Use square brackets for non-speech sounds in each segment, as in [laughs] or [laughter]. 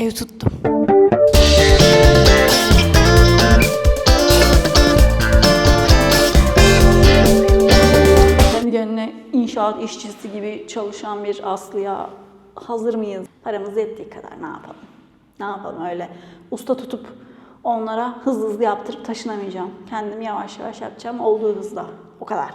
Ev tuttum. Kendi gönlüne inşaat işçisi gibi çalışan bir Aslı'ya hazır mıyız? Paramız yettiği kadar ne yapalım? Ne yapalım öyle usta tutup onlara hızlı hızlı yaptırıp taşınamayacağım. Kendimi yavaş yavaş yapacağım olduğu hızda. O kadar.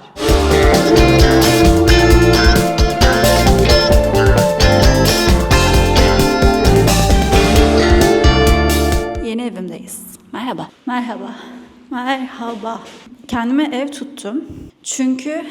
Evimdeyiz. Merhaba. Merhaba. Merhaba. Kendime ev tuttum. Çünkü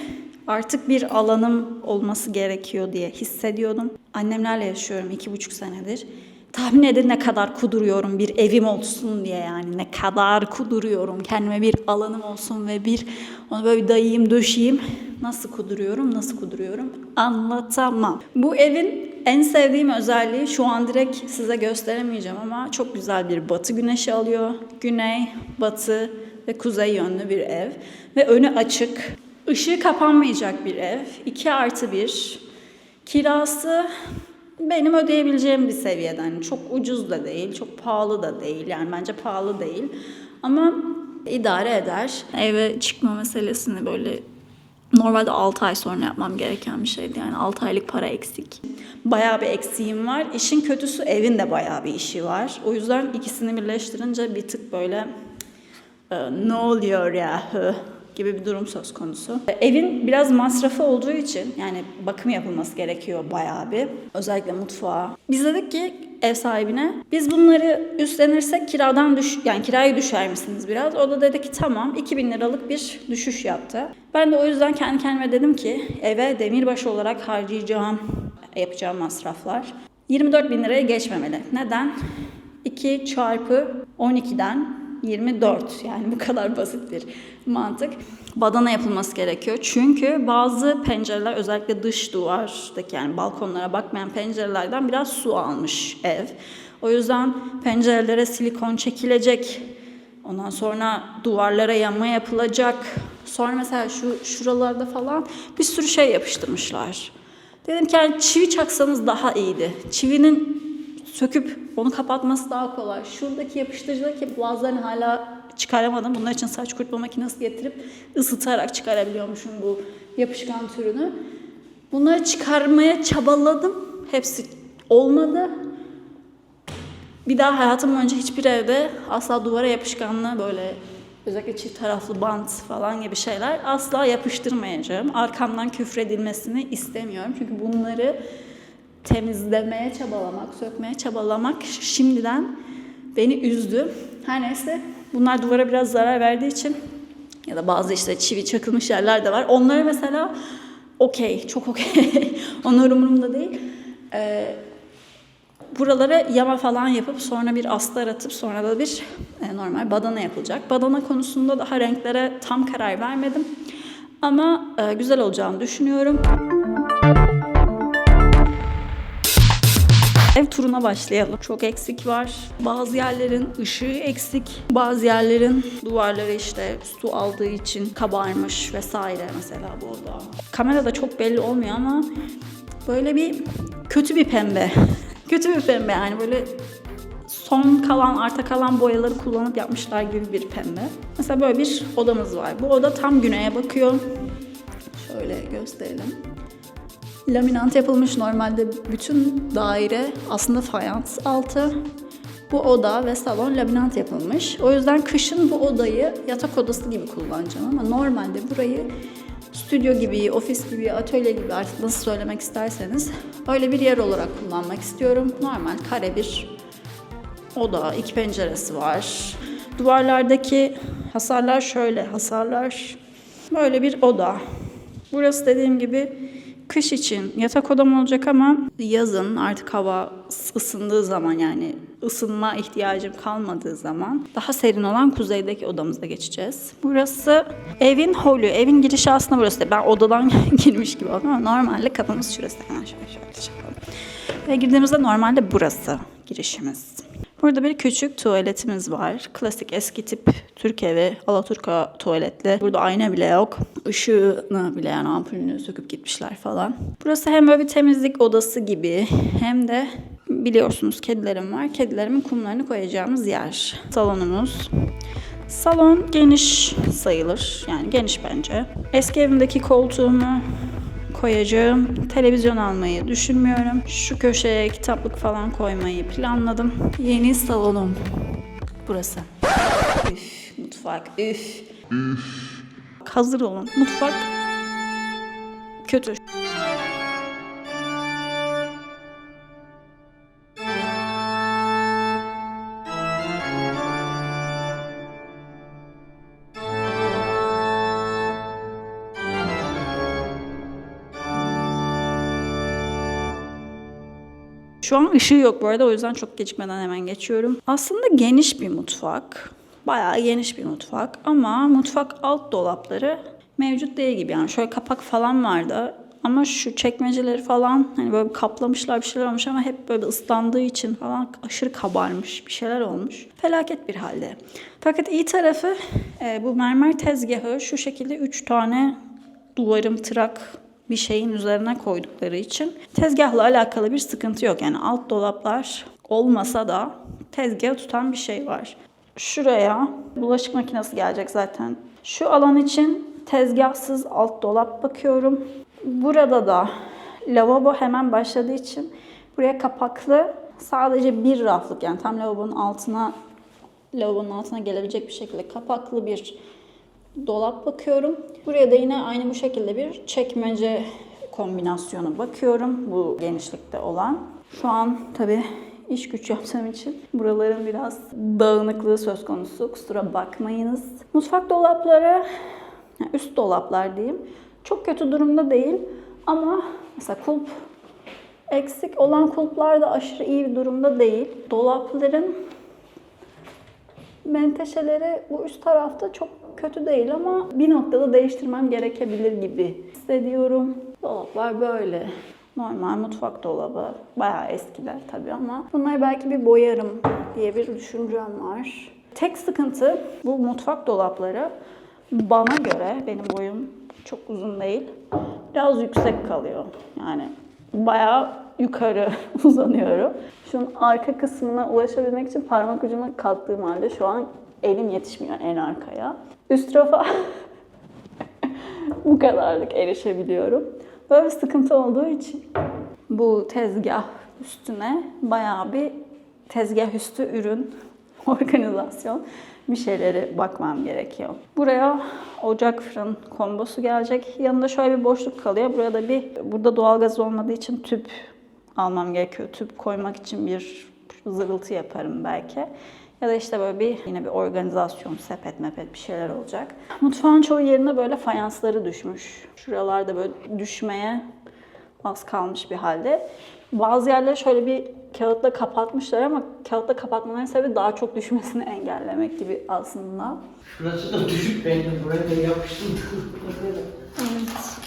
artık bir alanım olması gerekiyor diye hissediyordum. Annemlerle yaşıyorum iki buçuk senedir. Tahmin edin ne kadar kuduruyorum bir evim olsun diye yani ne kadar kuduruyorum. Kendime bir alanım olsun ve bir onu böyle bir dayayım döşeyim. Nasıl kuduruyorum, nasıl kuduruyorum anlatamam. Bu evin en sevdiğim özelliği şu an direkt size gösteremeyeceğim ama çok güzel bir batı güneşi alıyor. Güney, batı ve kuzey yönlü bir ev. Ve önü açık. Işığı kapanmayacak bir ev. 2 artı 1. Kirası benim ödeyebileceğim bir seviyeden. Yani çok ucuz da değil, çok pahalı da değil. Yani bence pahalı değil. Ama idare eder. Eve çıkma meselesini böyle Normalde 6 ay sonra yapmam gereken bir şeydi. Yani 6 aylık para eksik. Bayağı bir eksiğim var. İşin kötüsü evin de bayağı bir işi var. O yüzden ikisini birleştirince bir tık böyle e, ne oluyor ya gibi bir durum söz konusu. Evin biraz masrafı olduğu için yani bakım yapılması gerekiyor bayağı bir. Özellikle mutfağa. Biz dedik ki ev sahibine biz bunları üstlenirsek kiradan düş yani kirayı düşer misiniz biraz? O da dedi ki tamam 2000 liralık bir düşüş yaptı. Ben de o yüzden kendi kendime dedim ki eve demirbaşı olarak harcayacağım yapacağım masraflar 24 bin liraya geçmemeli. Neden? 2 çarpı 12'den 24 yani bu kadar basit bir mantık. Badana yapılması gerekiyor. Çünkü bazı pencereler özellikle dış duvardaki yani balkonlara bakmayan pencerelerden biraz su almış ev. O yüzden pencerelere silikon çekilecek. Ondan sonra duvarlara yama yapılacak. Sonra mesela şu şuralarda falan bir sürü şey yapıştırmışlar. Dedim ki yani çivi çaksanız daha iyiydi. Çivinin söküp onu kapatması daha kolay. Şuradaki yapıştırıcıları ki bazılarını hala çıkaramadım. Bunlar için saç kurutma makinesi getirip ısıtarak çıkarabiliyormuşum bu yapışkan türünü. Bunları çıkarmaya çabaladım. Hepsi olmadı. Bir daha hayatım boyunca hiçbir evde asla duvara yapışkanlı böyle özellikle çift taraflı bant falan gibi şeyler asla yapıştırmayacağım. Arkamdan küfredilmesini istemiyorum. Çünkü bunları temizlemeye çabalamak, sökmeye çabalamak şimdiden beni üzdü. Her neyse bunlar duvara biraz zarar verdiği için ya da bazı işte çivi çakılmış yerler de var. Onları mesela okey, çok okey. [laughs] Onlar umurumda değil. Ee, buralara yama falan yapıp sonra bir astar atıp sonra da bir e, normal badana yapılacak. Badana konusunda daha renklere tam karar vermedim. Ama e, güzel olacağını düşünüyorum. Ev turuna başlayalım. Çok eksik var. Bazı yerlerin ışığı eksik. Bazı yerlerin duvarları işte su aldığı için kabarmış vesaire mesela bu oda. Kamerada çok belli olmuyor ama böyle bir kötü bir pembe. [laughs] kötü bir pembe yani böyle son kalan, arta kalan boyaları kullanıp yapmışlar gibi bir pembe. Mesela böyle bir odamız var. Bu oda tam güneye bakıyor. Şöyle gösterelim. Laminant yapılmış normalde bütün daire aslında fayans altı. Bu oda ve salon laminant yapılmış. O yüzden kışın bu odayı yatak odası gibi kullanacağım ama normalde burayı stüdyo gibi, ofis gibi, atölye gibi artık nasıl söylemek isterseniz öyle bir yer olarak kullanmak istiyorum. Normal kare bir oda, iki penceresi var. Duvarlardaki hasarlar şöyle hasarlar. Böyle bir oda. Burası dediğim gibi kış için yatak odam olacak ama yazın artık hava ısındığı zaman yani ısınma ihtiyacım kalmadığı zaman daha serin olan kuzeydeki odamıza geçeceğiz. Burası evin holü. Evin girişi aslında burası. Ben odadan [laughs] girmiş gibi oldum ama normalde kapımız şurası. Hemen şöyle şöyle yapalım. Ve girdiğimizde normalde burası girişimiz. Burada bir küçük tuvaletimiz var. Klasik eski tip Türk evi, Alaturka tuvaletli. Burada ayna bile yok. Işığını bile yani ampulünü söküp gitmişler falan. Burası hem böyle bir temizlik odası gibi hem de biliyorsunuz kedilerim var. Kedilerimin kumlarını koyacağımız yer. Salonumuz. Salon geniş sayılır. Yani geniş bence. Eski evimdeki koltuğumu koyacağım. Televizyon almayı düşünmüyorum. Şu köşeye kitaplık falan koymayı planladım. Yeni salonum. Burası. Üf, mutfak. Üf. Hazır olun. Mutfak kötü. Şu an ışığı yok bu arada o yüzden çok gecikmeden hemen geçiyorum. Aslında geniş bir mutfak. Bayağı geniş bir mutfak ama mutfak alt dolapları mevcut değil gibi yani şöyle kapak falan vardı. Ama şu çekmeceleri falan hani böyle kaplamışlar bir şeyler olmuş ama hep böyle ıslandığı için falan aşırı kabarmış bir şeyler olmuş. Felaket bir halde. Fakat iyi tarafı e, bu mermer tezgahı şu şekilde 3 tane duvarım tırak bir şeyin üzerine koydukları için tezgahla alakalı bir sıkıntı yok. Yani alt dolaplar olmasa da tezgahı tutan bir şey var. Şuraya bulaşık makinesi gelecek zaten. Şu alan için tezgahsız alt dolap bakıyorum. Burada da lavabo hemen başladığı için buraya kapaklı sadece bir raflık yani tam lavabonun altına lavabonun altına gelebilecek bir şekilde kapaklı bir dolap bakıyorum. Buraya da yine aynı bu şekilde bir çekmece kombinasyonu bakıyorum. Bu genişlikte olan. Şu an tabii iş güç yaptığım için buraların biraz dağınıklığı söz konusu. Kusura bakmayınız. Mutfak dolapları, üst dolaplar diyeyim. Çok kötü durumda değil. Ama mesela kulp eksik olan kulplar da aşırı iyi bir durumda değil. Dolapların menteşeleri bu üst tarafta çok kötü değil ama bir noktada değiştirmem gerekebilir gibi hissediyorum. Dolaplar böyle. Normal mutfak dolabı. Bayağı eskiler tabii ama bunları belki bir boyarım diye bir düşüncem var. Tek sıkıntı bu mutfak dolapları bana göre benim boyum çok uzun değil. Biraz yüksek kalıyor. Yani bayağı yukarı [laughs] uzanıyorum. Şunun arka kısmına ulaşabilmek için parmak ucuma kalktığım halde şu an elim yetişmiyor en arkaya. Üst rafa [laughs] bu kadarlık erişebiliyorum. Böyle bir sıkıntı olduğu için bu tezgah üstüne bayağı bir tezgah üstü ürün, [laughs] organizasyon bir şeylere bakmam gerekiyor. Buraya ocak fırın kombosu gelecek. Yanında şöyle bir boşluk kalıyor. Burada bir burada doğalgaz olmadığı için tüp almam gerekiyor. Tüp koymak için bir zırıltı yaparım belki. Ya da işte böyle bir yine bir organizasyon, sepet mepet bir şeyler olacak. Mutfağın çoğu yerine böyle fayansları düşmüş. Şuralarda böyle düşmeye az kalmış bir halde. Bazı yerleri şöyle bir kağıtla kapatmışlar ama kağıtla kapatmaların sebebi daha çok düşmesini [laughs] engellemek gibi aslında. Şurası da düşük benim. Buraya da yapıştım. Evet.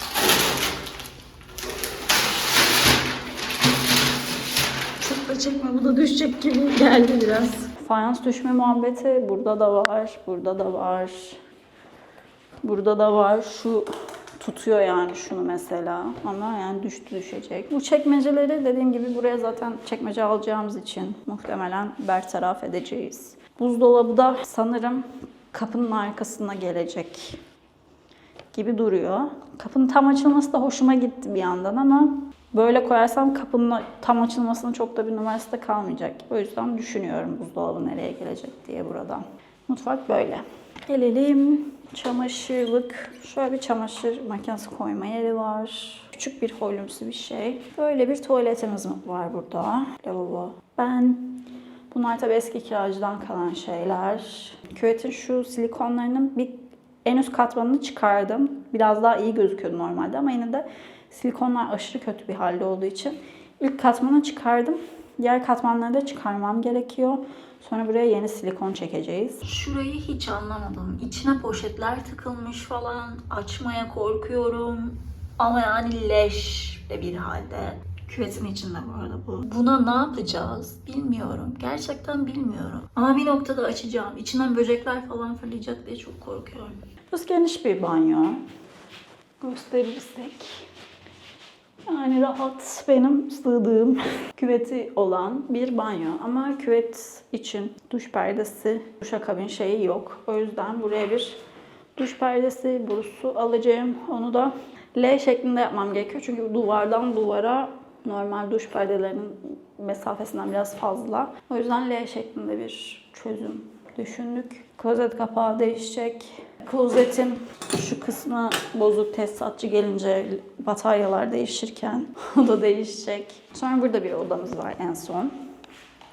Çok da çekme bu da düşecek gibi geldi biraz. Fayans düşme muhabbeti burada da var, burada da var. Burada da var. Şu tutuyor yani şunu mesela ama yani düştü düşecek. Bu çekmeceleri dediğim gibi buraya zaten çekmece alacağımız için muhtemelen bertaraf edeceğiz. Buzdolabı da sanırım kapının arkasına gelecek gibi duruyor. Kapının tam açılması da hoşuma gitti bir yandan ama böyle koyarsam kapının tam açılmasının çok da bir numarası kalmayacak. O yüzden düşünüyorum buzdolabı nereye gelecek diye buradan. Mutfak böyle. Gelelim çamaşırlık. Şöyle bir çamaşır makinesi koyma yeri var. Küçük bir holümsü bir şey. Böyle bir tuvaletimiz var burada. Lavabo. Ben Bunlar tabii eski kiracıdan kalan şeyler. Küvetin şu silikonlarının bir en üst katmanını çıkardım. Biraz daha iyi gözüküyordu normalde ama yine de silikonlar aşırı kötü bir halde olduğu için ilk katmanı çıkardım. Diğer katmanları da çıkarmam gerekiyor. Sonra buraya yeni silikon çekeceğiz. Şurayı hiç anlamadım. İçine poşetler tıkılmış falan. Açmaya korkuyorum. Ama yani leş de bir halde. Küvetin içinde bu arada bu. Buna ne yapacağız bilmiyorum. Gerçekten bilmiyorum. Ama bir noktada açacağım. İçinden böcekler falan fırlayacak diye çok korkuyorum. Burası geniş bir banyo. Gösterirsek. Yani rahat benim sığdığım [laughs] küveti olan bir banyo. Ama küvet için duş perdesi, duşakabin şeyi yok. O yüzden buraya bir duş perdesi, borusu alacağım. Onu da L şeklinde yapmam gerekiyor. Çünkü duvardan duvara normal duş perdelerinin mesafesinden biraz fazla. O yüzden L şeklinde bir çözüm düşündük. Klozet kapağı değişecek. Klozetin şu kısmı bozuk tesisatçı gelince bataryalar değişirken [laughs] o da değişecek. Sonra burada bir odamız var en son.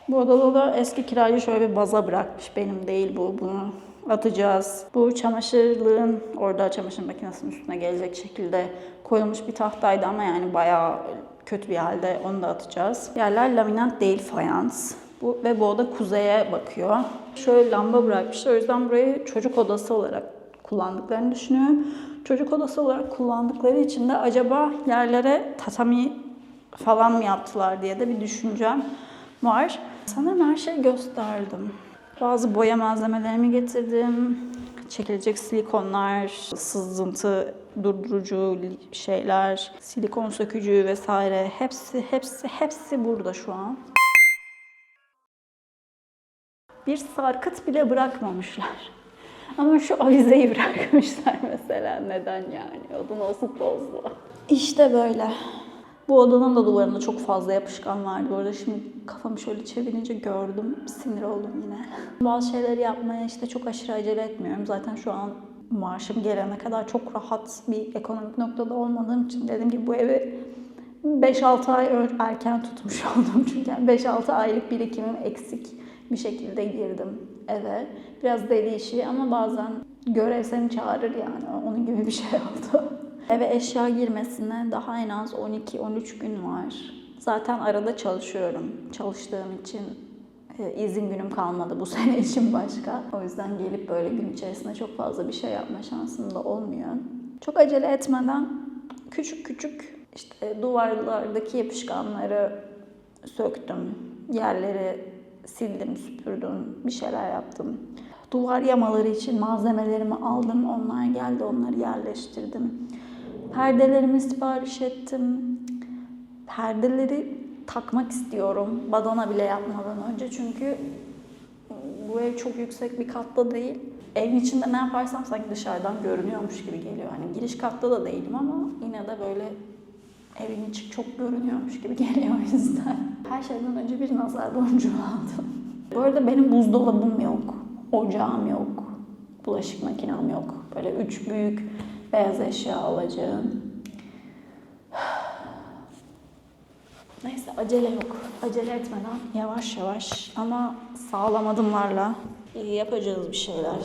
Bu odada da eski kiracı şöyle bir baza bırakmış. Benim değil bu. Bunu atacağız. Bu çamaşırlığın orada çamaşır makinesinin üstüne gelecek şekilde koyulmuş bir tahtaydı ama yani bayağı kötü bir halde onu da atacağız. Yerler laminat değil fayans. Bu, ve bu oda kuzeye bakıyor. Şöyle lamba bırakmışlar. O yüzden burayı çocuk odası olarak kullandıklarını düşünüyorum. Çocuk odası olarak kullandıkları için de acaba yerlere tatami falan mı yaptılar diye de bir düşüncem var. Sanırım her şeyi gösterdim. Bazı boya malzemelerimi getirdim. Çekilecek silikonlar, sızıntı durdurucu şeyler, silikon sökücü vesaire hepsi hepsi hepsi burada şu an. Bir sarkıt bile bırakmamışlar. Ama şu avizeyi [laughs] bırakmışlar mesela. Neden yani? O da nasıl tozlu. İşte böyle. Bu odanın da duvarında çok fazla yapışkan vardı. Orada şimdi kafamı şöyle çevirince gördüm. Sinir oldum yine. Bazı şeyleri yapmaya işte çok aşırı acele etmiyorum. Zaten şu an maaşım gelene kadar çok rahat bir ekonomik noktada olmadığım için dedim ki bu evi 5-6 ay erken tutmuş [laughs] oldum. Çünkü yani 5-6 aylık birikimim eksik bir şekilde girdim eve. Biraz deli işi ama bazen görev seni çağırır yani. Onun gibi bir şey [laughs] oldu. Eve eşya girmesine daha en az 12-13 gün var. Zaten arada çalışıyorum. Çalıştığım için e, izin günüm kalmadı bu [laughs] sene için başka. O yüzden gelip böyle gün içerisinde çok fazla bir şey yapma şansım da olmuyor. Çok acele etmeden küçük küçük işte duvarlardaki yapışkanları söktüm. Yerleri sildim, süpürdüm, bir şeyler yaptım. Duvar yamaları için malzemelerimi aldım. Onlar geldi, onları yerleştirdim. Perdelerimi sipariş ettim. Perdeleri takmak istiyorum. Badana bile yapmadan önce çünkü bu ev çok yüksek bir katta değil. Evin içinde ne yaparsam sanki dışarıdan görünüyormuş gibi geliyor. Hani giriş katta da değilim ama yine de böyle evin içi çok görünüyormuş gibi geliyor o yüzden. Her şeyden önce bir nazar boncuğu aldım. Bu arada benim buzdolabım yok, ocağım yok, bulaşık makinem yok. Böyle üç büyük beyaz eşya alacağım. Neyse acele yok. Acele etmeden yavaş yavaş ama sağlam adımlarla yapacağız bir şeyler.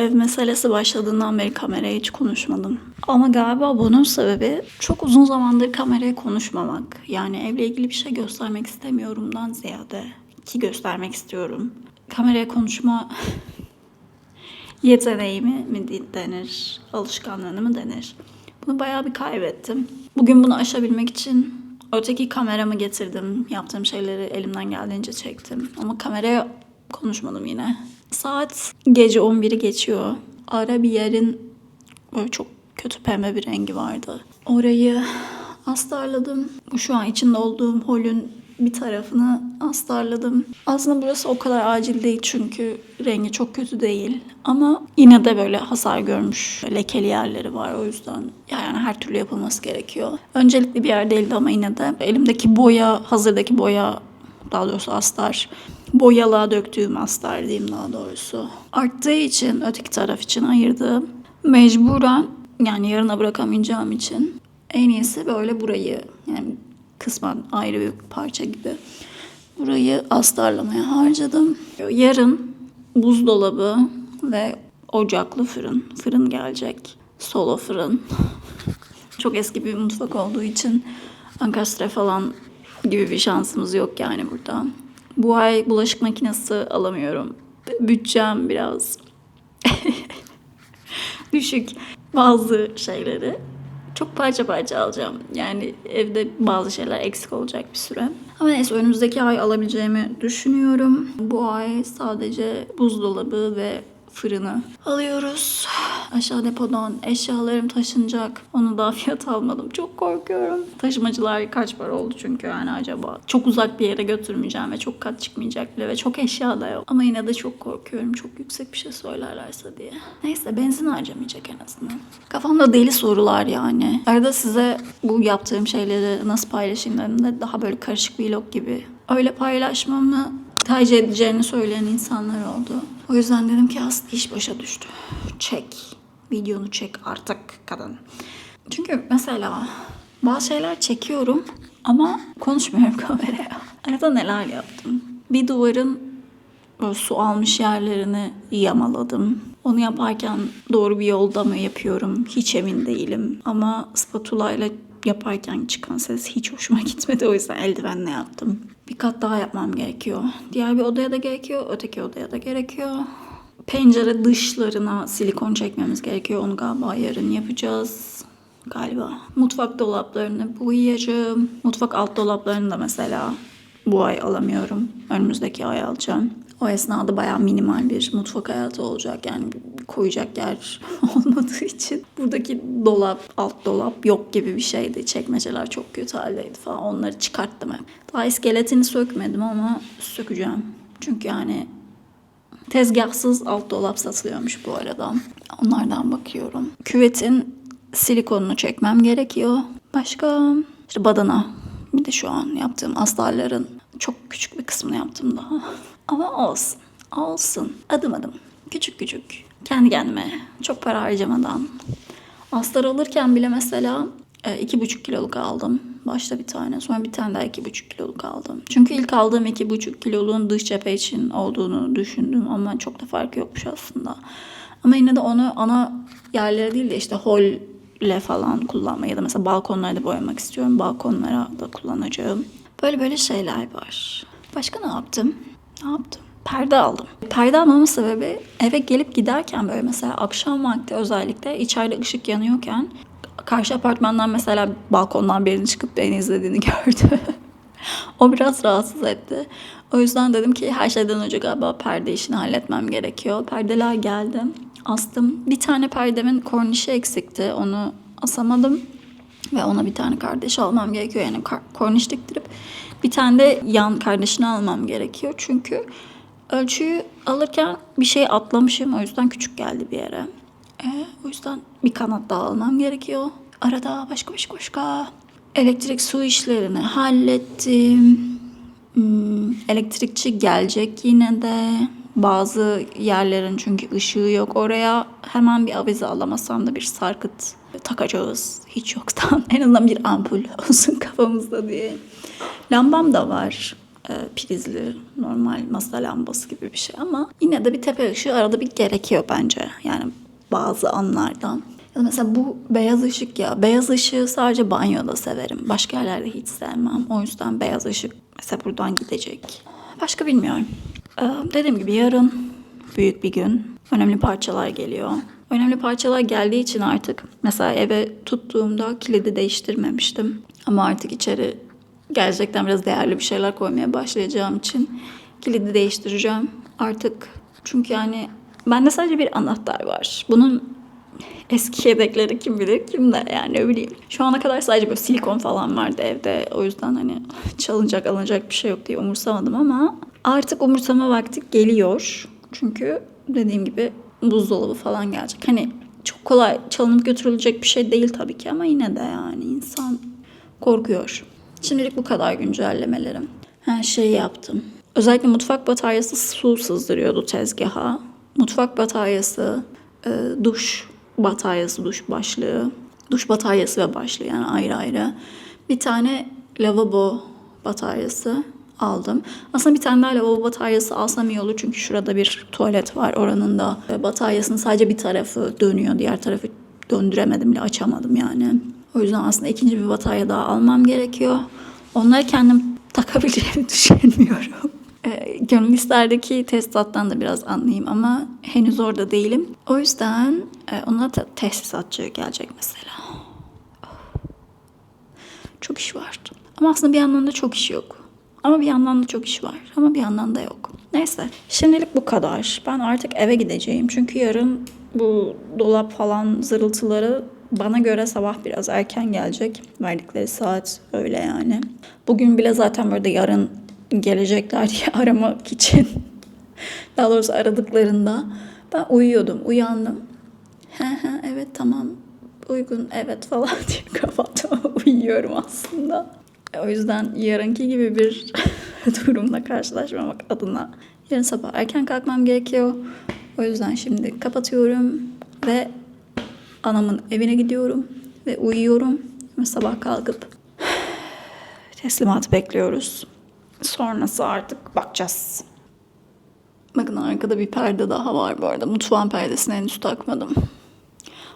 Ev meselesi başladığından beri kameraya hiç konuşmadım. Ama galiba bunun sebebi çok uzun zamandır kameraya konuşmamak. Yani evle ilgili bir şey göstermek istemiyorumdan ziyade ki göstermek istiyorum. Kameraya konuşma [laughs] yeteneğimi mi denir, alışkanlığını mı denir? Bunu bayağı bir kaybettim. Bugün bunu aşabilmek için öteki kameramı getirdim. Yaptığım şeyleri elimden geldiğince çektim. Ama kameraya konuşmadım yine. Saat gece 11'i geçiyor. Ara bir yerin böyle çok kötü pembe bir rengi vardı. Orayı astarladım. Bu şu an içinde olduğum holün bir tarafını astarladım. Aslında burası o kadar acil değil çünkü rengi çok kötü değil. Ama yine de böyle hasar görmüş lekeli yerleri var o yüzden yani her türlü yapılması gerekiyor. Öncelikli bir yer değildi ama yine de elimdeki boya, hazırdaki boya daha doğrusu astar boyalığa döktüğüm astar diyeyim daha doğrusu. Arttığı için öteki taraf için ayırdığım mecburen yani yarına bırakamayacağım için en iyisi böyle burayı yani kısmen ayrı bir parça gibi burayı astarlamaya harcadım. Yarın buzdolabı ve ocaklı fırın. Fırın gelecek. Solo fırın. [laughs] Çok eski bir mutfak olduğu için ankastre falan gibi bir şansımız yok yani burada. Bu ay bulaşık makinesi alamıyorum. Bütçem biraz [laughs] düşük bazı şeyleri. Çok parça parça alacağım. Yani evde bazı şeyler eksik olacak bir süre. Ama neyse önümüzdeki ay alabileceğimi düşünüyorum. Bu ay sadece buzdolabı ve fırını alıyoruz. Aşağı depodan eşyalarım taşınacak. Onu daha [laughs] fiyat almadım. Çok korkuyorum. Taşımacılar kaç para oldu çünkü yani acaba. Çok uzak bir yere götürmeyeceğim ve çok kat çıkmayacak bile ve çok eşya da yok. Ama yine de çok korkuyorum. Çok yüksek bir şey söylerlerse diye. Neyse benzin harcamayacak en azından. Kafamda deli sorular yani. Arada size bu yaptığım şeyleri nasıl paylaşayım dedim de daha böyle karışık bir vlog gibi. Öyle paylaşmamı tercih edeceğini söyleyen insanlar oldu. O yüzden dedim ki aslında iş başa düştü. Çek. Videonu çek artık kadın. Çünkü mesela bazı şeyler çekiyorum ama konuşmuyorum [laughs] kameraya. Arada neler yaptım. Bir duvarın su almış yerlerini yamaladım. Onu yaparken doğru bir yolda mı yapıyorum hiç emin değilim. Ama spatula ile yaparken çıkan ses hiç hoşuma gitmedi. O yüzden eldivenle yaptım. Bir kat daha yapmam gerekiyor. Diğer bir odaya da gerekiyor, öteki odaya da gerekiyor. Pencere dışlarına silikon çekmemiz gerekiyor. Onu galiba yarın yapacağız. Galiba. Mutfak dolaplarını boyayacağım. Mutfak alt dolaplarını da mesela bu ay alamıyorum. Önümüzdeki ay alacağım. O esnada bayağı minimal bir mutfak hayatı olacak. Yani koyacak yer [laughs] olmadığı için. Buradaki dolap, alt dolap yok gibi bir şeydi. Çekmeceler çok kötü haldeydi falan. Onları çıkarttım hep. Daha iskeletini sökmedim ama sökeceğim. Çünkü yani tezgahsız alt dolap satılıyormuş bu arada. Onlardan bakıyorum. Küvetin silikonunu çekmem gerekiyor. Başka işte badana. Bir de şu an yaptığım astarların çok küçük bir kısmını yaptım daha. Ama olsun. Olsun. Adım adım. Küçük küçük. Kendi kendime. Çok para harcamadan. Astar alırken bile mesela e, iki buçuk kiloluk aldım. Başta bir tane. Sonra bir tane daha iki buçuk kiloluk aldım. Çünkü ilk aldığım iki buçuk kiloluğun dış cephe için olduğunu düşündüm. Ama çok da farkı yokmuş aslında. Ama yine de onu ana yerlere değil de işte holle falan kullanmayı ya da mesela balkonlarda boyamak istiyorum. Balkonlara da kullanacağım. Böyle böyle şeyler var. Başka ne yaptım? Ne yaptım? Perde aldım. Perde almamın sebebi eve gelip giderken böyle mesela akşam vakti özellikle içeride ışık yanıyorken karşı apartmandan mesela balkondan birinin çıkıp beni izlediğini [laughs] gördü. o biraz rahatsız etti. O yüzden dedim ki her şeyden önce galiba perde işini halletmem gerekiyor. Perdeler geldi. Astım. Bir tane perdemin kornişi eksikti. Onu asamadım. Ve ona bir tane kardeş almam gerekiyor. Yani korniş diktirip bir tane de yan kardeşini almam gerekiyor. Çünkü ölçüyü alırken bir şey atlamışım. O yüzden küçük geldi bir yere. E, o yüzden bir kanat daha almam gerekiyor. Arada başka başka başka. Elektrik su işlerini hallettim. Hmm, elektrikçi gelecek yine de. Bazı yerlerin çünkü ışığı yok. Oraya hemen bir avize alamasam da bir sarkıt takacağız. Hiç yoktan. [laughs] En azından bir ampul olsun kafamızda diye. Lambam da var. Ee, prizli, normal masa lambası gibi bir şey ama yine de bir tepe ışığı arada bir gerekiyor bence. Yani bazı anlardan. Ya mesela bu beyaz ışık ya. Beyaz ışığı sadece banyoda severim. Başka yerlerde hiç sevmem. O yüzden beyaz ışık mesela buradan gidecek. Başka bilmiyorum. Ee, dediğim gibi yarın büyük bir gün. Önemli parçalar geliyor. Önemli parçalar geldiği için artık mesela eve tuttuğumda kilidi değiştirmemiştim. Ama artık içeri gerçekten biraz değerli bir şeyler koymaya başlayacağım için kilidi değiştireceğim. Artık çünkü yani bende sadece bir anahtar var. Bunun Eski yedekleri kim bilir kim de yani ne bileyim. Şu ana kadar sadece böyle silikon falan vardı evde. O yüzden hani çalınacak alınacak bir şey yok diye umursamadım ama artık umursama vakti geliyor. Çünkü dediğim gibi buzdolabı falan gelecek. Hani çok kolay çalınıp götürülecek bir şey değil tabii ki ama yine de yani insan korkuyor. Şimdilik bu kadar güncellemelerim. Her şeyi yaptım. Özellikle mutfak bataryası su sızdırıyordu tezgaha. Mutfak bataryası, e, duş bataryası, duş başlığı, duş bataryası ve başlığı yani ayrı ayrı. Bir tane lavabo bataryası aldım. Aslında bir tane daha lavabo bataryası alsam iyi olur çünkü şurada bir tuvalet var. Oranın da e, bataryasının sadece bir tarafı dönüyor. Diğer tarafı döndüremedim bile açamadım yani. O yüzden aslında ikinci bir batarya daha almam gerekiyor. Onları kendim [laughs] takabileceğimi [laughs] düşünmüyorum. E, gönül isterdeki tesisattan da biraz anlayayım ama henüz orada değilim. O yüzden e, ona da tesisatçı gelecek mesela. Çok iş vardı. Ama aslında bir yandan da çok iş yok. Ama bir yandan da çok iş var. Ama bir yandan da yok. Neyse. Şimdilik bu kadar. Ben artık eve gideceğim. Çünkü yarın bu dolap falan zırıltıları bana göre sabah biraz erken gelecek. Verdikleri saat öyle yani. Bugün bile zaten böyle yarın gelecekler diye [laughs] aramak için. Daha doğrusu aradıklarında ben uyuyordum. Uyandım. He he evet tamam uygun evet falan [laughs] diye kapattım. Uyuyorum aslında. O yüzden yarınki gibi bir [laughs] durumla karşılaşmamak adına yarın sabah erken kalkmam gerekiyor. O yüzden şimdi kapatıyorum ve anamın evine gidiyorum ve uyuyorum ve sabah kalkıp teslimat bekliyoruz. Sonrası artık bakacağız. Bakın arkada bir perde daha var bu arada. Mutfağın perdesini henüz takmadım.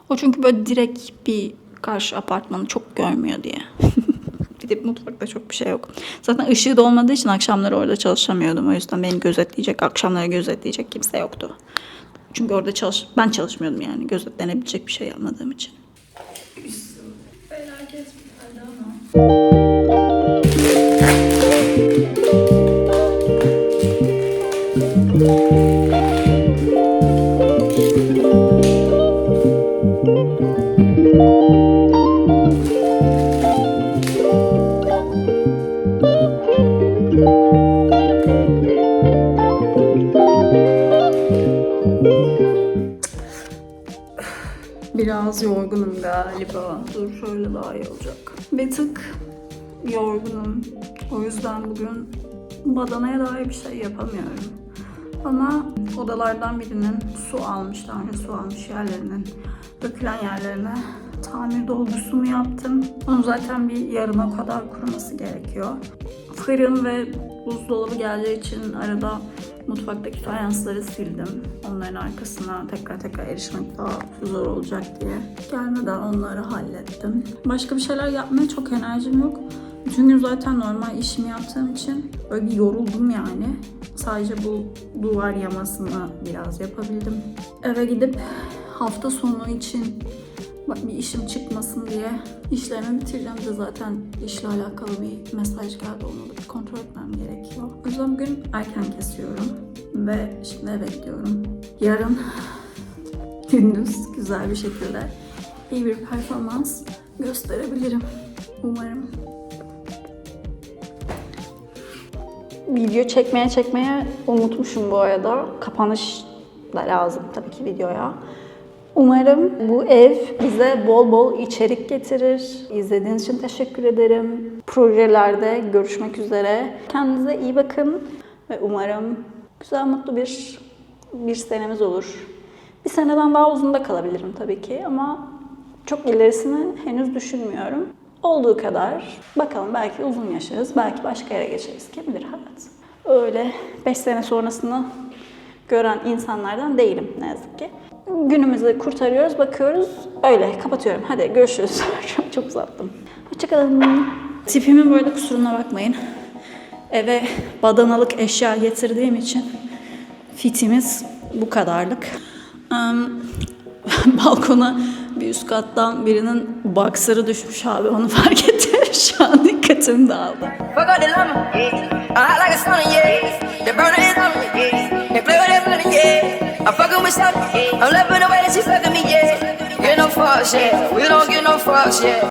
O çünkü böyle direkt bir karşı apartmanı çok görmüyor diye. [laughs] bir de mutfakta çok bir şey yok. Zaten ışığı da olmadığı için akşamları orada çalışamıyordum. O yüzden beni gözetleyecek, akşamları gözetleyecek kimse yoktu. Çünkü orada çalış ben çalışmıyordum yani gözetlenebilecek bir şey yapmadığım için. Perde ama. Biraz yorgunum galiba. Dur şöyle daha iyi olacak. Bir tık yorgunum. O yüzden bugün badanaya dair bir şey yapamıyorum. Ama odalardan birinin su almış, daha önce su almış yerlerinin dökülen yerlerine tamir dolgusunu yaptım. Onun zaten bir yarıma kadar kuruması gerekiyor. Fırın ve buzdolabı geldiği için arada mutfaktaki fayansları sildim. Onların arkasına tekrar tekrar erişmek daha zor olacak diye. Gelmeden onları hallettim. Başka bir şeyler yapmaya çok enerjim yok. Bütün gün zaten normal işimi yaptığım için böyle bir yoruldum yani. Sadece bu duvar yamasını biraz yapabildim. Eve gidip hafta sonu için bir işim çıkmasın diye işlerimi bitireceğim de zaten işle alakalı bir mesaj geldi onu da bir kontrol etmem gerekiyor. O yüzden bugün erken kesiyorum ve şimdi eve gidiyorum. Yarın [laughs] gündüz güzel bir şekilde iyi bir performans gösterebilirim. Umarım. Video çekmeye çekmeye unutmuşum bu arada. Kapanış da lazım tabii ki videoya. Umarım bu ev bize bol bol içerik getirir. İzlediğiniz için teşekkür ederim. Projelerde görüşmek üzere. Kendinize iyi bakın ve umarım güzel mutlu bir bir senemiz olur. Bir seneden daha uzun da kalabilirim tabii ki ama çok ilerisini henüz düşünmüyorum. Olduğu kadar bakalım belki uzun yaşarız, belki başka yere geçeriz. Kim bilir hayat. Öyle 5 sene sonrasını gören insanlardan değilim ne yazık ki. Günümüzü kurtarıyoruz, bakıyoruz. Öyle kapatıyorum. Hadi görüşürüz. [laughs] çok, uzattım. Hoşçakalın. Tipimin böyle kusuruna bakmayın. Eve badanalık eşya getirdiğim için fitimiz bu kadarlık. Em, [laughs] balkona bir üst kattan birinin baksırı düşmüş abi onu fark ettim. [laughs] Şu an dikkatim dağıldı. Fuck I'm fucking with stuff. I'm loving the way that she fucking me, yeah. Get no fucks, yeah. We don't get no fucks, yeah.